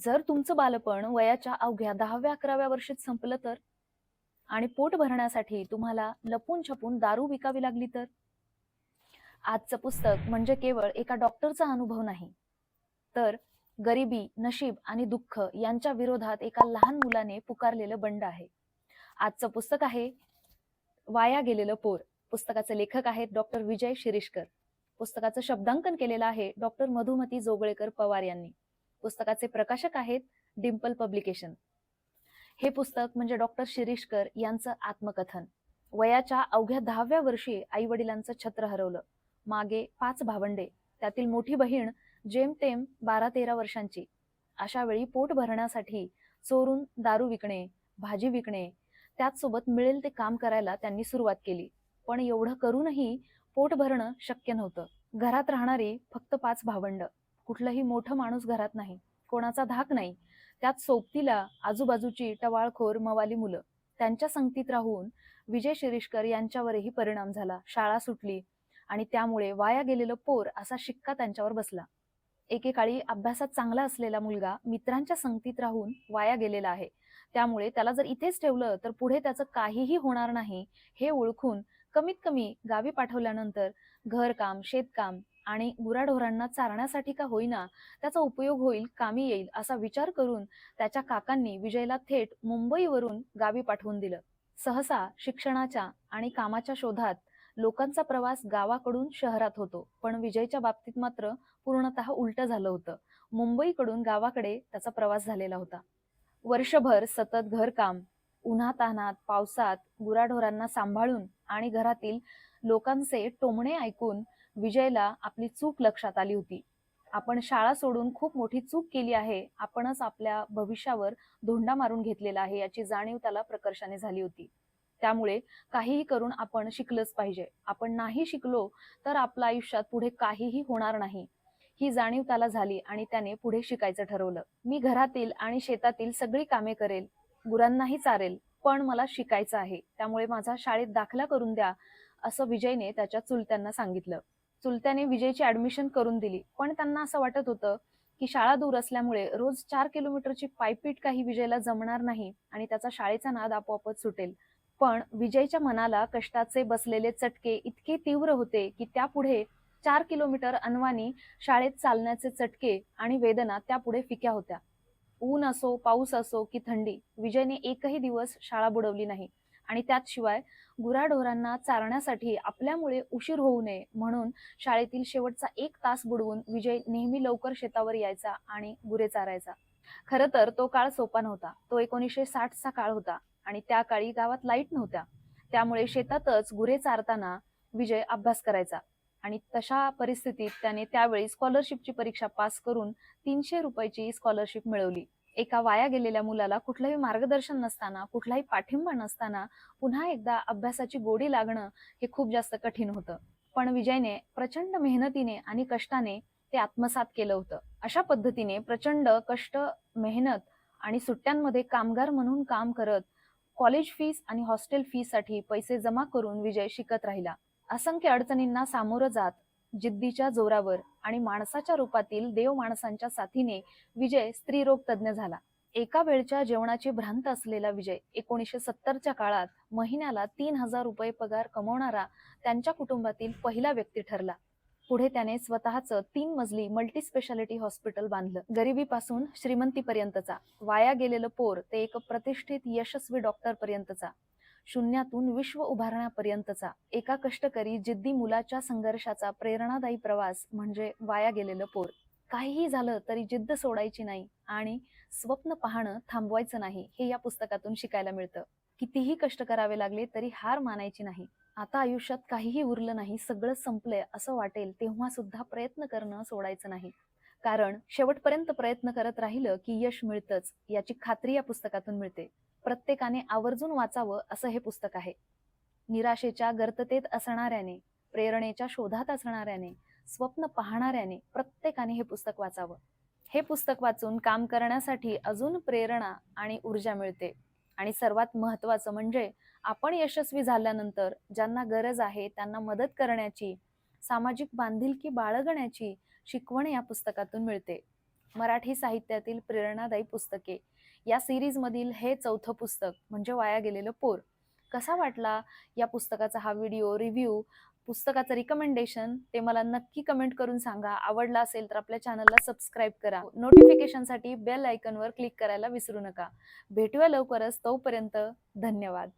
जर तुमचं बालपण वयाच्या अवघ्या दहाव्या अकराव्या वर्षीत संपलं तर? आणि पोट भरण्यासाठी तुम्हाला लपून छपून दारू विकावी लागली तर? आजचं पुस्तक म्हणजे केवळ एका डॉक्टरचा अनुभव नाही. तर गरिबी नशीब आणि दुःख यांच्या विरोधात एका लहान मुलाने पुकारलेलं बंड आहे. आजचं पुस्तक आहे वाया गेलेलं पोर. पुस्तकाचे लेखक आहेत डॉक्टर विजय शिरीषकर. पुस्तकाचं शब्दांकन केलेलं आहे डॉक्टर मधुमती जोगळेकर पवार यांनी. पुस्तकाचे प्रकाशक आहेत डिम्पल पब्लिकेशन. हे पुस्तक म्हणजे डॉक्टर शिरीषकर यांचं आत्मकथन. वयाच्या अवघ्या दहाव्या वर्षी आई वडिलांचं छत्र हरवलं. मागे पाच भावंडे त्यातील मोठी बहीण जेमतेम बारा तेरा वर्षांची. अशा वेळी पोट भरण्यासाठी चोरून दारू विकणे भाजी विकणे त्याचसोबत मिळेल ते काम करायला त्यांनी सुरुवात केली. पण एवढं करूनही पोट भरणं शक्य नव्हतं. घरात राहणारी फक्त पाच भावंड. कुठलंही मोठं माणूस घरात नाही कोणाचा धाक नाही. त्यात सोबतीला आजूबाजूची टवाळखोर मवाली मुलं. त्यांच्या संगतीत राहून विजय शिरीषकर यांच्यावरही परिणाम झाला. शाळा सुटली आणि त्यामुळे वाया गेलेलं पोर असा शिक्का त्यांच्यावर बसला. एकेकाळी अभ्यासात चांगला असलेला मुलगा मित्रांच्या संगतीत राहून वाया गेलेला आहे. त्यामुळे त्याला जर इथेच ठेवलं तर पुढे त्याचं काहीही होणार नाही हे ओळखून कमीत कमी गावी पाठवल्यानंतर घरकाम शेतकाम आणि गुराढोरांना चारण्यासाठी का होईना त्याचा उपयोग होईल कामी येईल असा विचार करून त्याच्या काकांनी विजयला थेट मुंबईवरून गावी पाठवून दिलं. सहसा शिक्षणाच्या आणि कामाच्या शोधात लोकांचा प्रवास गावाकडून शहरात होतो पण विजयच्या बाबतीत मात्र पूर्णतः उलट झालं होतं. मुंबईकडून गावाकडे त्याचा प्रवास झालेला होता. वर्षभर सतत घरकाम उन्हातान्हात पावसात गुराढोरांना सांभाळून आणि घरातील लोकांचे टोमणे ऐकून विजयला आपली चूक लक्षात आली होती. आपण शाळा सोडून खूप मोठी चूक केली आहे. आपणच आपल्या भविष्यावर धोंडा मारून घेतलेला आहे याची जाणीव त्याला प्रकर्षाने झाली होती. त्यामुळे काहीही करून आपण शिकलंच पाहिजे. आपण नाही शिकलो तर आपल्या आयुष्यात पुढे काहीही होणार नाही. ही जाणीव त्याला झाली आणि त्याने पुढे शिकायचं ठरवलं. मी घरातील आणि शेतातील सगळी कामे करेल. गुरांनाही चारेल. पण मला शिकायचं आहे. त्यामुळे माझा शाळेत दाखला करून द्या असं विजयने त्याच्या चुलत्यांना सांगितलं. चुलत्याने विजयची ऍडमिशन करून दिली. पण त्यांना असं वाटत होतं की शाळा दूर असल्यामुळे रोज चार किलोमीटरची पायपीट काही विजयला जमणार नाही आणि त्याचा शाळेचा नाद आपोआपच सुटेल. पण विजयच्या मनाला कष्टाचे बसलेले चटके इतके तीव्र होते की त्यापुढे चार किलोमीटर अनवानी शाळेत चालण्याचे चटके आणि वेदना त्यापुढे फिक्या होत्या. ऊन असो पाऊस असो की थंडी विजयने एकही दिवस शाळा बुडवली नाही. आणि त्यात शिवाय गुराढोरांना चारण्यासाठी आपल्यामुळे उशीर होऊ नये म्हणून शाळेतील शेवटचा एक तास बुडवून विजय नेहमी लवकर शेतावर यायचा आणि गुरे चारायचा. खरं तर तो काळ सोपा नव्हता. तो एकोणीसशे साठचा काळ होता आणि त्या काळी गावात लाइट नव्हत्या. त्यामुळे शेतातच गुरे चारताना विजय अभ्यास करायचा आणि तशा परिस्थितीत त्याने त्यावेळी स्कॉलरशिपची परीक्षा पास करून तीनशे रुपयाची स्कॉलरशिप मिळवली. एका वाया गेलेल्या मुलाला कुठलंही मार्गदर्शन नसताना कुठलाही पाठिंबा नसताना पुन्हा एकदा अभ्यासाची गोडी लागणं हे खूप जास्त कठीण होतं. पण विजयने प्रचंड मेहनतीने आणि कष्टाने ते आत्मसात केलं होतं. अशा पद्धतीने प्रचंड कष्ट मेहनत आणि सुट्ट्यांमध्ये कामगार म्हणून काम करत कॉलेज फीस आणि हॉस्टेल फीसाठी पैसे जमा करून विजय शिकत राहिला. असंख्य अडचणींना सामोरं जात जिद्दीच्या जोरावर आणि माणसाच्या रूपातील देव माणसांच्या साथीने विजय स्त्रीरोग तज्ज्ञ झाला. एका वेळच्या जेवणाची भ्रांत असलेला विजय एकोणीसशे सत्तरच्या काळात महिन्याला तीन हजार रुपये पगार कमवणारा त्यांच्या कुटुंबातील पहिला व्यक्ती ठरला. पुढे त्याने स्वतःचं तीन मजली मल्टी स्पेशालिटी हॉस्पिटल बांधलं. गरिबीपासून श्रीमंतीपर्यंतचा. वाया गेलेलं पोर ते एक प्रतिष्ठित यशस्वी डॉक्टर पर्यंतचा. शून्यातून विश्व उभारण्यापर्यंतचा एका कष्टकरी जिद्दी मुलाच्या संघर्षाचा प्रेरणादायी प्रवास म्हणजे वाया गेलेलं पोर. काहीही झालं तरी जिद्द सोडायची नाही आणि स्वप्न पाहणं थांबवायचं नाही हे या पुस्तकातून शिकायला मिळतं. कितीही कष्ट करावे लागले तरी हार मानायची नाही. आता आयुष्यात काहीही उरलं नाही सगळं संपलंय असं वाटेल तेव्हा सुद्धा प्रयत्न करणं सोडायचं नाही. कारण शेवटपर्यंत प्रयत्न करत राहिलं की यश मिळतंच याची खात्री या पुस्तकातून मिळते. प्रत्येकाने आवर्जून वाचावं असं हे पुस्तक आहे. निराशेच्या गर्ततेत असणाऱ्याने प्रेरणेच्या शोधात असणाऱ्याने स्वप्न पाहणाऱ्याने प्रत्येकाने हे पुस्तक वाचावं. हे पुस्तक वाचून काम करण्यासाठी अजून प्रेरणा आणि ऊर्जा मिळते. आणि सर्वात महत्वाचं म्हणजे आपण यशस्वी झाल्यानंतर ज्यांना गरज आहे त्यांना मदत करण्याची सामाजिक बांधिलकी बाळगण्याची शिकवण या पुस्तकातून मिळते. मराठी साहित्यातील प्रेरणादायी पुस्तके. या सिरीजमधील हे चौथं पुस्तक म्हणजे वाया गेलेलं पोर. कसा वाटला या पुस्तकाचा हा व्हिडिओ रिव्ह्यू? पुस्तकाचं रिकमेंडेशन ते मला नक्की कमेंट करून सांगा. आवडला असेल तर आपल्या चॅनलला सबस्क्राईब करा. नोटिफिकेशनसाठी बेल आयकनवर क्लिक करायला विसरू नका. भेटूया लवकरच तोपर्यंत धन्यवाद.